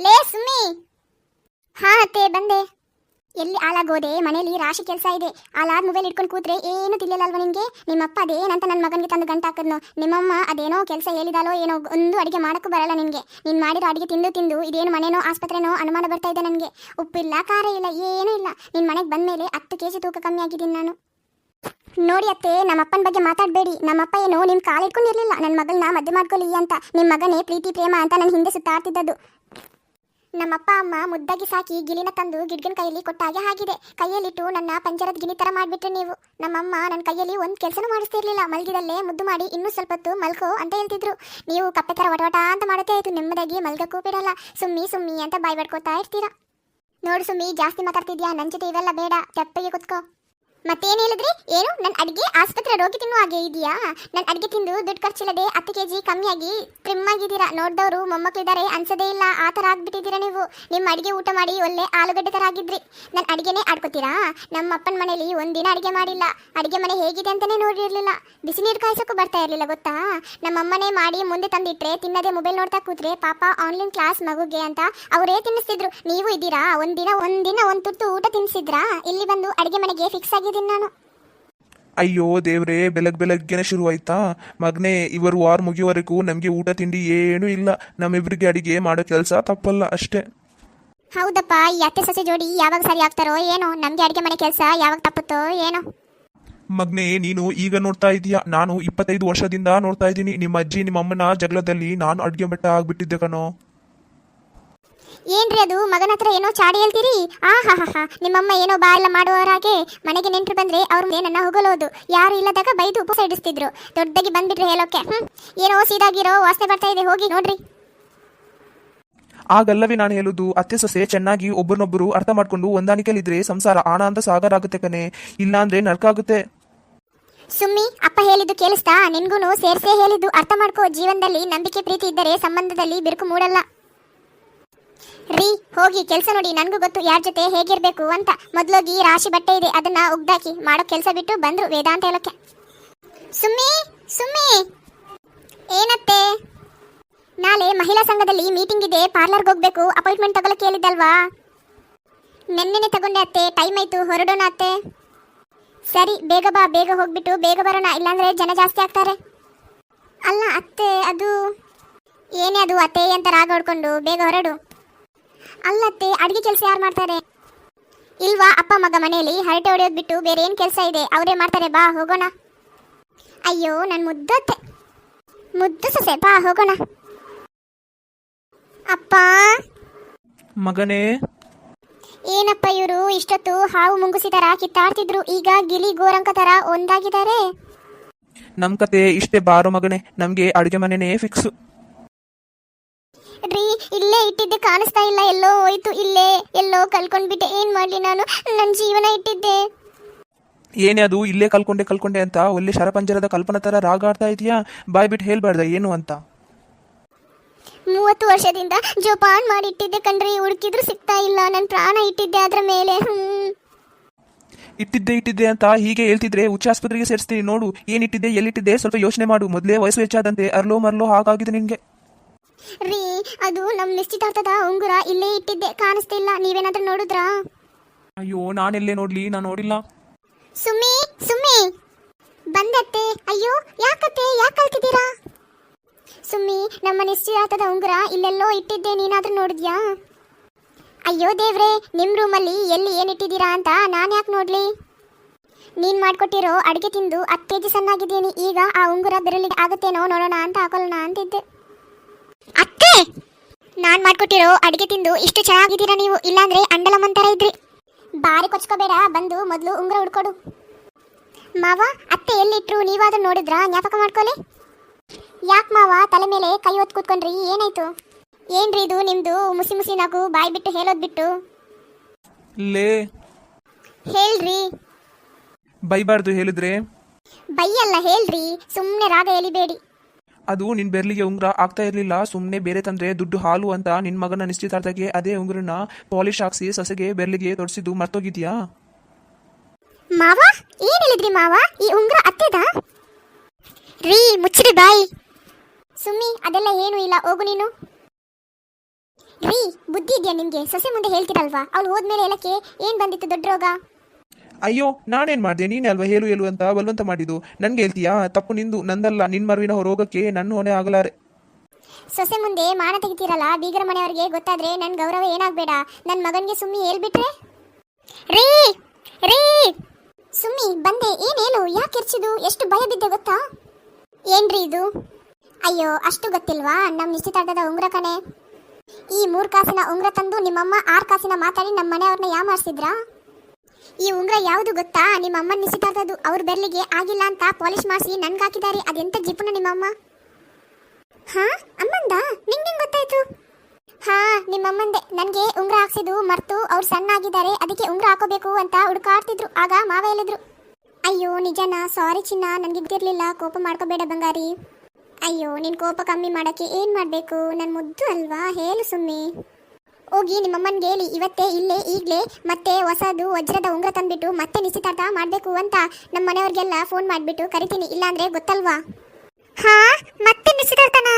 ಲೇ, ಸುಮ್ಮಿ. ಹಾ, ಅತ್ತೆ, ಬಂದೆ. ಎಲ್ಲಿ ಹಾಳಾಗೋದೆ? ಮನೇಲಿ ರಾಶಿ ಕೆಲಸ ಇದೆ. ಹಾಳಾದ ಮೊಬೈಲ್ ಇಟ್ಕೊಂಡು ಕೂತ್ರೆ ಏನು ತಿಳಿಯಲ್ಲಲ್ವ ನಿಮಗೆ? ನಿಮ್ಮಪ್ಪ ಅದೇನಂತ ನನ್ನ ಮಗನಿಗೆ ತಂದು ಗಂಟು ಹಾಕಿದ್ನು. ನಿಮ್ಮಮ್ಮ ಅದೇನೋ ಕೆಲಸ ಹೇಳಿದಾಲೋ ಏನೋ ಒಂದು ಅಡುಗೆ ಮಾಡೋಕ್ಕೂ ಬರಲ್ಲ ನಿನಗೆ. ನೀನು ಮಾಡಿರೋ ಅಡುಗೆ ತಿಂದು ತಿಂದು ಇದೇನು ಮನೆನೋ ಆಸ್ಪತ್ರೆನೋ ಅನುಮಾನ ಬರ್ತಾ ಇದೆ ನನಗೆ. ಉಪ್ಪಿಲ್ಲ, ಖಾರ ಇಲ್ಲ, ಏನೂ ಇಲ್ಲ. ನಿನ್ನ ಮನೆಗೆ ಬಂದಮೇಲೆ ಹತ್ತು ಕೆ ಜಿ ತೂಕ ಕಮ್ಮಿ ಆಗಿದ್ದೀನಿ ನಾನು. ನೋಡಿ ಅತ್ತೆ ನಮ್ಮ ಅಪ್ಪನ ಬಗ್ಗೆ ಮಾತಾಡಬೇಡಿ. ನಮ್ಮಪ್ಪ ಏನು ನಿಮ್ಮ ಕಾಲು ಇಟ್ಕೊಂಡಿರ್ಲಿಲ್ಲ. ನನ್ನ ಮಗಳನ್ನ ಮದ್ದು ಮಾಡ್ಕೊಳ್ಳಿ ಅಂತ. ನಿಮ್ಮ ಮಗನೇ ಪ್ರೀತಿ, ಪ್ರೇಮ ಅಂತ ನನ್ನ ಹಿಂದೆ ಸುತ್ತಾಡ್ತಿದ್ದದ್ದು. ನಮ್ಮಪ್ಪ ಅಮ್ಮ ಮುದ್ದಾಗಿ ಸಾಕಿ ಗಿಲಿನ ತಂದು ಗಿಡ್ಗಿನ ಕೈಯಲ್ಲಿ ಕೊಟ್ಟಾಗೆ ಆಗಿದೆ. ಕೈಯಲ್ಲಿಟ್ಟು ನನ್ನ ಪಂಜರದ ಗಿಣಿ ತರ ಮಾಡ್ಬಿಟ್ರೆ ನೀವು. ನಮ್ಮಮ್ಮ ನನ್ನ ಕೈಯಲ್ಲಿ ಒಂದು ಕೆಲಸನೂ ಮಾಡಿಸ್ತಿರ್ಲಿಲ್ಲ. ಮಲ್ಗಿದಲ್ಲೇ ಮುದ್ದು ಮಾಡಿ ಇನ್ನೂ ಸ್ವಲ್ಪ ಹೊತ್ತು ಮಲ್ಕೋ ಅಂತ ಹೇಳ್ತಿದ್ರು. ನೀವು ಕಪ್ಪೆ ತರ ಒಟವಟ ಅಂತ ಮಾಡುತ್ತೆ ಆಯ್ತು. ನೆಮ್ಮದಾಗಿ ಮಲ್ಗಕ್ಕೂ ಬಿಡಲ್ಲ. ಸುಮ್ಮಿ ಸುಮ್ಮಿ ಅಂತ ಬಾಯ್ ಇರ್ತೀರಾ. ನೋಡು ಸುಮ್ಮಿ, ಜಾಸ್ತಿ ಮಾತಾಡ್ತಿದ್ಯಾ? ನನ್ನ ಜೊತೆ ಇವೆಲ್ಲ ಬೇಡ. ತೆಪ್ಪಗೆ ಕುತ್ಕೋ. ಮತ್ತೇನು ಹೇಳಿದ್ರಿ? ಏನು? ನನ್ನ ಅಡಿಗೆ ಆಸ್ಪತ್ರೆ ರೋಗಿ ತಿನ್ನುವ ಹಾಗೆ ಇದೆಯಾ ನನ್ನ ಅಡಿಗೆ ತಿಂದು ದುಡ್ಡು ಖರ್ಚಿಲ್ಲದೆ ಹತ್ತು ಕೆ ಜಿ ಕಮ್ಮಿಯಾಗಿ ಟ್ರಿಮ್ ಆಗಿದ್ದೀರಾ ನೋಡಿದವರು ಮೊಮ್ಮಕ್ಕಳಿದ್ದಾರೆ ಅನ್ಸದೇ ಇಲ್ಲ. ಆ ಥರ ಆಗ್ಬಿಟ್ಟಿದ್ದೀರಾ ನೀವು? ನಿಮ್ಮ ಅಡಿಗೆ ಊಟ ಮಾಡಿ ಒಳ್ಳೆ ಆಲೂಗಡ್ಡೆ ಥರ ಆಗಿದ್ರಿ. ನನ್ನ ಅಡಿಗೆನೇ ಆಡ್ಕೋತೀರಾ? ನಮ್ಮ ಅಪ್ಪನ ಮನೇಲಿ ಒಂದಿನ ಅಡಿಗೆ ಮಾಡಿಲ್ಲ. ಅಡಿಗೆ ಮನೆ ಹೇಗಿದೆ ಅಂತಲೇ ನೋಡಿರಲಿಲ್ಲ. ಬಿಸಿ ನೀರು ಕಾಯಿಸೋಕ್ಕೂ ಬರ್ತಾ ಇರಲಿಲ್ಲ, ಗೊತ್ತಾ? ನಮ್ಮಮ್ಮನೇ ಮಾಡಿ ಮುಂದೆ ತಂದಿಟ್ರೆ ತಿನ್ನದೇ ಮೊಬೈಲ್ ನೋಡ್ತಾ ಕೂತ್ರೆ ಪಾಪ ಆನ್ಲೈನ್ ಕ್ಲಾಸ್ ಮಗುಗೆ ಅಂತ ಅವರೇ ತಿನ್ನಿಸ್ತಿದ್ರು. ನೀವು ಇದ್ದೀರಾ? ಒಂದಿನ ಒಂದಿನ ಒಂದು ತುತ್ತು ಊಟ ತಿನ್ನಿಸಿದ್ರಾ ಇಲ್ಲಿ ಬಂದು ಅಡಿಗೆ ಮನೆಗೆ ಫಿಕ್ಸ್ ನಾನು. ಅಯ್ಯೋ ದೇವ್ರೇ ಬೆಳಗ್ ಬೆಳಗ್ಗೆನೆ ಶುರು ಆಯ್ತಾ ಮಗನೇ ಇವರು ವಾರ ಮುಗಿಯುವವರೆಗೂ ನಮಗೆ ಊಟ ತಿಂಡಿ ಏನೂ ಇಲ್ಲ. ನಮ್ಮಿಬ್ರಿಗೆ ಅಡಿಗೆ ಮಾಡೋ ಕೆಲಸ ತಪ್ಪಲ್ಲ ಅಷ್ಟೇ. ಹೌದಪ್ಪ ಈ ಅತ್ತೆ ಸೊಸೆ ಜೋಡಿ ಯಾವಾಗ ಸರಿ ಆಗ್ತಾರೋ ಏನೋ ನಮ್ಗೆ ಅಡಿಗೆ ಮನೆ ಕೆಲಸ ಯಾವಾಗ ತಪ್ಪುತ್ತೋ ಏನೋ. ಮಗ್ನೆ ನೀನು ಈಗ ನೋಡ್ತಾ ಇದೀಯಾ ನಾನು ಇಪ್ಪತ್ತೈದು ವರ್ಷದಿಂದ ನೋಡ್ತಾ ಇದ್ದೀನಿ. ನಿಮ್ಮ ಅಜ್ಜಿ ನಿಮ್ಮ ಅಮ್ಮನ ಜಗಳದಲ್ಲಿ ನಾನು ಅಡಿಗೆ ಬೆಟ್ಟ ಆಗ್ಬಿಟ್ಟಿದ್ದೆ ಕಣೋ. ಏನ್ರಿ ಅದು? ಮಗನ ಹತ್ರ ಏನೋ ಚಾಡಿ ಹೇಳ್ತೀರಿ? ಆ ಹಾ ಹಾ ಹಾ. ನಿಮ್ಮಮ್ಮ ಏನೋ ಬಾಯಲ್ಲ ಮಾಡುವವರಾಗೆ ಮನೆಗೆ ನೆಂಟರು ಬಂದ್ರೆ ಅವ್ರ ಏನನ್ನ ಹೋಗಲೋದು. ಯಾರು ಇಲ್ಲದಾಗ ಬೈದು ಉಪ್ಪು ಸೈಡಿಸ್ತಿದ್ರು. ದೊಡ್ಡದಾಗಿ ಬಂದ್ಬಿಟ್ರೆ ಹೇಳೋಕೆ ಹ್ಮ್? ಏನೋ ಸೀದಾಗಿರೋ ವಾಸನೆ ಬರ್ತಾ ಇದೆ ಹೋಗಿ ನೋಡ್ರಿ. ಆಗಲ್ಲವೇ ನಾನು ಹೇಳುದು. ಅತ್ತೆ ಸೊಸೆ ಚೆನ್ನಾಗಿ ಒಬ್ಬರನ್ನೊಬ್ಬರು ಅರ್ಥ ಮಾಡ್ಕೊಂಡು ಹೊಂದಾಣಿಕೆಯಲ್ಲಿದ್ರೆ ಸಂಸಾರ ಆನಂದ ಸಾಗರ ಆಗುತ್ತೆ ಕಣೆ. ಇಲ್ಲಾಂದ್ರೆ ನರ್ಕ ಆಗುತ್ತೆ. ಸುಮ್ಮಿ ಅಪ್ಪ ಹೇಳಿದ್ದು ಕೇಳಿಸ್ತಾ? ನಿನ್ಗೂನು ಸೇರ್ಸೇ ಹೇಳಿದ್ದು. ಅರ್ಥ ಮಾಡ್ಕೋ. ಜೀವನದಲ್ಲಿ ನಂಬಿಕೆ ಪ್ರೀತಿ ಇದ್ದರೆ ಸಂಬಂಧದಲ್ಲಿ ಬಿರುಕು ಮೂಡಲ್ಲ. ರೀ, ಹೋಗಿ ಕೆಲಸ ನೋಡಿ, ನನಗೂ ಗೊತ್ತು ಯಾರ ಜೊತೆ ಹೇಗಿರಬೇಕು ಅಂತ. ಮೊದಲೋಗಿ ರಾಶಿ ಬಟ್ಟೆ ಇದೆ, ಅದನ್ನ ಉಗ್ದಾಕಿ ಮಾಡೋ ಕೆಲಸ ಬಿಟ್ಟು ಬಂದ್ರು ವೇದಾಂತ ಹೇಳೋಕೆ. ಸುಮ್ಮಿ ಸುಮ್ಮಿ. ಏನತ್ತೆ? ನಾಳೆ ಮಹಿಳಾ ಸಂಘದಲ್ಲಿ ಮೀಟಿಂಗ್ ಇದೆ ಪಾರ್ಲರ್ಗೆ ಹೋಗ್ಬೇಕು ಅಪಾಯಿಂಟ್ಮೆಂಟ್ ತಗೊಳಕ್ಕೆ ಹೇಳಿದ್ದಲ್ವಾ? ನೆನ್ನೆನೆ ತಗೊಂಡೆ ಅತ್ತೆ ಟೈಮ್ ಆಯ್ತು, ಹೊರಡೋಣ ಅತ್ತೆ. ಸರಿ, ಬೇಗ ಬಾ, ಬೇಗ ಹೋಗ್ಬಿಟ್ಟು, ಬೇಗ ಬರೋಣ, ಇಲ್ಲಾಂದ್ರೆ ಜನ ಜಾಸ್ತಿ ಆಗ್ತಾರೆ. ಅಲ್ಲ ಅತ್ತೆ, ಅದು ಏನೇ ಅದು ಅತ್ತೆ ಅಂತ ರಾಗ ಹೊಡ್ಕೊಂಡು ಬೇಗ ಹೊರಡು. ಅಲ್ಲ ಅಡುಗೆ ಕೆಲಸ ಯಾರು ಮಾಡ್ತಾರೆ? ಇಲ್ವಾ ಅಪ್ಪ ಮಗ ಮನೆಯಲ್ಲಿ ಹರಟೆ ಹೊಡೆಯೋದು ಬಿಟ್ಟು ಬೇರೆ ಏನು ಕೆಲಸ ಇದೆ? ಅವರೇ ಮಾಡ್ತಾರೆ ಬಾ ಹೋಗೋಣ. ಅಯ್ಯೋ ನನ್ನ ಮುದ್ದತ್ತೆ ಮುದ್ದು ಸೊಸೆ ಬಾ ಹೋಗೋಣ. ಅಪ್ಪ. ಮಗನೇ. ಏನಪ್ಪ ಇವರು ಇಷ್ಟೊತ್ತು ಹಾವು ಮುಂಗುಸಿದರ ಕಿತ್ತಾಡ್ತಿದ್ರು ಈಗ ಗಿಲಿ ಗೋರಂಕ ತರ ಒಂದಾಗಿದ್ದಾರೆ. ನಮ್ ಕತೆ ಇಷ್ಟೇ ಬಾರು ಮಗನೇ ನಮ್ಗೆ ಅಡುಗೆ ಮನೆನೇ ಫಿಕ್ಸು ರೀ ಇಲ್ಲೇ ಇಟ್ಟಿದ್ದೆ ಕಾಣಿಸ್ತಾ ಇಲ್ಲ ಎಲ್ಲೋ ಹೋಯ್ತು ಇಲ್ಲೇ ಎಲ್ಲೋ ಕಲ್ಕೊಂಡ್ಬಿಟ್ಟೆ ಏನ್ ಮಾಡ್ಲಿ ನಾನು? ನನ್ನ ಜೀವನ ಇಟ್ಟಿದ್ದೆ. ಏನೇ ಅದು ಇಲ್ಲೇ ಕಲ್ಕೊಂಡೆ ಕಲ್ಕೊಂಡೆ ಅಂತ ಒಳ್ಳೆ ಶರಪಂಜರದ ಕಲ್ಪನಾ ತರ ರಾಗ ಆಡ್ತಾ ಇದೀಯಾ? ಬಾಯ್ ಬಿಟ್ಟು ಹೇಳ್ಬಾರ್ದ ಏನು ಅಂತ? ಮೂವತ್ತು ವರ್ಷದಿಂದ ಜೋಪಾನ್ ಮಾಡಿಟ್ಟಿದ್ದೆ ಕಣ್ರಿ ಹುಡುಕಿದ್ರು ಸಿಗ್ತಾ ಇಲ್ಲ ನನ್ನ ಪ್ರಾಣ ಇಟ್ಟಿದ್ದೆ ಅದರ ಮೇಲೆ ಹ್ಮ್. ಇಟ್ಟಿದ್ದೆ ಇಟ್ಟಿದ್ದೆ ಅಂತ ಹೀಗೆ ಹೇಳ್ತಿದ್ರೆ ಉಚ್ಚ ಆಸ್ಪತ್ರೆಗೆ ಸೇರಿಸ್ತೀನಿ ನೋಡು ಏನಿಟ್ಟಿದ್ದೆ ಎಲ್ಲಿಟ್ಟಿದ್ದೆ ಸ್ವಲ್ಪ ಯೋಚನೆ ಮಾಡು ಮೊದಲೇ ವಯಸ್ಸು ಹೆಚ್ಚಾದಂತೆ ಅರ್ಲೋ ಮರ್ಲೋ ಹಾಗಾಗಿದೆ ನಿನ್ಗೆ. ರೀ ಅದು ನಮ್ಮ ನಿಶ್ಚಿತಾರ್ಥದ ಉಂಗುರ ಇಲ್ಲೇ ಇಟ್ಟಿದ್ದೆ. ಕಾಣಿಸ್ತಿಲ್ಲ ನೀವೇನಾದ್ರೂ ನೋಡಿದ್ರಾ? ಅಯ್ಯೋ ನಾನೆಲ್ಲೇ ನೋಡ್ಲಿ? ನಾನು ನೋಡಿಲ್ಲ. ಸುಮ್ಮಿ ಸುಮ್ಮಿ. ಬಂದತ್ತೆ. ಅಯ್ಯೋ ಯಾಕತ್ತೆ? ಯಾಕೆ ಕಲ್ತಿದ್ದೀರಾ? ಸುಮ್ಮಿ ನಮ್ಮ ನಿಶ್ಚಿತಾರ್ಥದ ಉಂಗುರ ಇಲ್ಲೆಲ್ಲೋ ಇಟ್ಟಿದ್ದೆ. ನೀನಾದ್ರೂ ನೋಡಿದ್ಯಾ? ಅಯ್ಯೋ ದೇವ್ರೆ ನಿಮ್ಮ ರೂಮಲ್ಲಿ ಎಲ್ಲಿ ಏನಿಟ್ಟಿದ್ದೀರಾ ಅಂತ ನಾನು ಯಾಕೆ ನೋಡ್ಲಿ? ನೀನ್ ಮಾಡ್ಕೊಟ್ಟಿರೋ ಅಡಿಗೆ ತಿಂದು ಹತ್ತು ಕೆ ಜಿ ಸಣ್ಣಾಗಿದ್ದೀನಿ. ಈಗ ಆ ಉಂಗುರ ಬೆರಳಿಗೆ ಆಗುತ್ತೇನೋ ನೋಡೋಣ ಅಂತ ಹಾಕೋಣ ಅಂತಿದ್ದೆ. ಅತ್ತೆ! ನಾನ್ ಮಾಡ್ಕೊಟ್ಟಿರೋ ಅಡಿಗೆ ತಿಂದು ಇಷ್ಟು ಚೆನ್ನಾಗಿದ್ದೀರಾ ನೀವು? ಇಲ್ಲಾಂದ್ರೆ ಅಂಡಲಮ್ಮನ್ ಥರ ಇದ್ರಿ. ಬಾರಿ ಕೊಚ್ಕೋಬೇಡ ಬಂದು ಮೊದಲು ಉಂಗುರ ಹುಡ್ಕೊಡು ಮಾವ ಅತ್ತೆ ಎಲ್ಲಿಟ್ರು? ನೀವಾದ್ರೂ ನೋಡಿದ್ರಾ? ಜ್ಞಾಪಕ ಮಾಡ್ಕೊಳ್ಳಿ ಯಾಕೆ ಮಾವ ತಲೆ ಮೇಲೆ ಕೈ ಹೊತ್ತು ಕೂತ್ಕೊಂಡ್ರಿ? ಏನಾಯ್ತು? ಏನ್ರಿ ಇದು ನಿಮ್ದು ಮುಸಿ ಮುಸಿ ನಗು ಬಾಯಿ ಬಿಟ್ಟು ಹೇಳೋದ್ ಬಿಟ್ಟು? ಲೇ. ಹೇಳ್ರಿ. ಬೈಬಾರ್ದು ಹೇಳಿದ್ರೆ? ಬೈಯಲ್ಲ ಹೇಳ್ರಿ. ಸುಮ್ಮನೆ ರಾಗ ಎಲಿಬೇಡಿ. ಅದು ನಿನ್ ಬೆರ್ಲಿಗೆ ಉಂಗ್ರ ಆಗ್ತಾ ಇರ್ಲಿಲ್ಲ. ಸುಮ್ಮನೆ ಬೇರೆ ತಂದ್ರೆ ದುಡ್ಡು ಹಾಲು ಅಂತ ನಿನ್ ಮಗನ ನಿಶ್ಚಿತಾರ್ಥಕ್ಕೆ ಅದೇ ಉಂಗುರನ ಪಾಲಿಶ್ ಹಾಕ್ಸಿ ಸೊಸೆಗೆ ಬೆರ್ಲಿಗೆ ತೊಡಸಿದ್ದು ಮರ್ತೋಗಿದ್ಯಾ? ಮಾವ, ಏನ್ ಹೇಳಿದ್ರಿ ಮಾವ? ಈ ಉಂಗುರ ಅತ್ತೆದ? ರೀ, ಮುಚ್ಚಿರಿ ಬಾಯಿ. ಸುಮ್ಮಿ, ಅದೆಲ್ಲ ಏನು ಇಲ್ಲ. ಹೋಗು ನೀನು. ರೀ, ಬುದ್ಧಿ ಇದೆಯಾ ನಿಮ್ಗೆ ಸೊಸೆ ಮುಂದೆ ಹೇಳ್ತಿರಲ್ವಾ? ಅವ್ಳು ಹೋದ್ಮೇಲೆ ಹೇಳಕ್ಕೆ ಏನ್ ಬಂದಿತ್ತು ದೊಡ್ಡ ರೋಗ? ಅಯ್ಯೋ, ನಾನೇನ್ ಮಾಡಿದೆ? ನೀನೇ ಅಲ್ವಾ ಹೇಳು ಹೇಳು ಅಂತ ಬಲವಂತ ಮಾಡಿದ್ದು. ನನ್ಗೆ ಹೇಳ್ತೀಯಾ? ತಪ್ಪು ನಿಂದು, ನಂದಲ್ಲ, ನಿನ್ ಮರುವಿನ ರೋಗಕ್ಕೆ ನನ್ನ ಹೊಣೆ ಆಗಲಾರೆ. ಸೊಸೆ ಮುಂದೆ ಮಾನ ತೆಗಿತೀರಲ್ಲ, ಬೀಗರ ಮನೆಯವರಿಗೆ ಗೊತ್ತಾದ್ರೆ ನನ್ ಗೌರವ ಏನಾಗ್ಬೇಡ. ನನ್ ಮಗನ್ಗೆ ಸುಮ್ಮಿ ಹೇಳ್ಬಿಟ್ರೆ? ರೀ ರೀ, ಸುಮ್ಮಿ, ಬಂದೆ. ಏನೇನು? ಯಾಕೆ ಕಿರ್ಚಿದು ಎಷ್ಟು ಭಯ ಬಿದ್ದೆ ಗೊತ್ತಾ? ಏನ್ರಿ ಇದು? ಅಯ್ಯೋ, ಅಷ್ಟು ಗೊತ್ತಿಲ್ವಾ? ನಮ್ ನಿಶ್ಚಿತಾರ್ಥದ ಉಂಗ್ರ ಕಣೆ. ಈ ಮೂರ್ ಕಾಸಿನ ಉಂಗ್ರ ತಂದು ನಿಮ್ಮಮ್ಮ ಆರ್ ಕಾಸಿನ ಮಾತಾಡಿ ನಮ್ಮ ಮನೆಯವ್ರನ್ನ ಯಾಮಾರಿಸಿದ್ರಾ ಈ ಉಂಗ್ರ ಯಾವುದು ಗೊತ್ತಾ? ನಿಮ್ಮ ಅಮ್ಮನ ಅವ್ರ ಬೆರ್ಲಿಗೆ ಆಗಿಲ್ಲ ಅಂತ ಪಾಲಿಶ್ ಮಾಡಿಸಿ ನನ್ಗೆ ಹಾಕಿದ್ದಾರೆ. ಅದೆಂತ ಜಿಪುಣ ನಿಮ್ಮಮ್ಮ ಹಾ? ಅಮ್ಮಂದ? ನಿಂಗೆ ಗೊತ್ತಾಯ್ತು? ಹಾ ನಿಮ್ಮಮ್ಮಂದೆ ನನಗೆ ಉಂಗ್ರ ಹಾಕ್ಸಿದ್ದು ಮರ್ತು, ಅವ್ರು ಸಣ್ಣ ಆಗಿದ್ದಾರೆ. ಅದಕ್ಕೆ ಉಂಗ್ರ ಹಾಕೋಬೇಕು ಅಂತ ಹುಡುಕಾಡ್ತಿದ್ರು. ಆಗ ಮಾವ ಹೇಳಿದ್ರು. ಅಯ್ಯೋ, ನಿಜನಾ? ಸಾರಿ ಚಿನ್ನ. ನನಗೆ ಇದ್ದಿರಲಿಲ್ಲ. ಕೋಪ ಮಾಡ್ಕೋಬೇಡ ಬಂಗಾರಿ. ಅಯ್ಯೋ, ನಿನ್ ಕೋಪ ಕಮ್ಮಿ ಮಾಡಕ್ಕೆ ಏನು ಮಾಡಬೇಕು? ನನ್ನ ಮುದ್ದು ಅಲ್ವಾ? ಹೇಳು ಸುಮ್ಮಿ. ಹೋಗಿ ನಿಮ್ಮಮ್ಮನಿಗೆ ಹೇಳಿ, ಇವತ್ತೇ ಇಲ್ಲೇ, ಈಗಲೇ ಮತ್ತೆ ಹೊಸದು ವಜ್ರದ ಉಂಗ್ರ ತಂದ್ಬಿಟ್ಟು ಮತ್ತೆ ನಿಶ್ಚಿತಾರ್ಥ ಮಾಡಬೇಕು ಅಂತ ನಮ್ಮ ಮನೆಯವ್ರಿಗೆಲ್ಲ ಫೋನ್ ಮಾಡಿಬಿಟ್ಟು ಕರಿತೀನಿ, ಇಲ್ಲಾಂದ್ರೆ ಗೊತ್ತಲ್ವಾ? ಹಾ, ಮತ್ತೆ ನಿಶ್ಚಿತಾರ್ಥನಾ?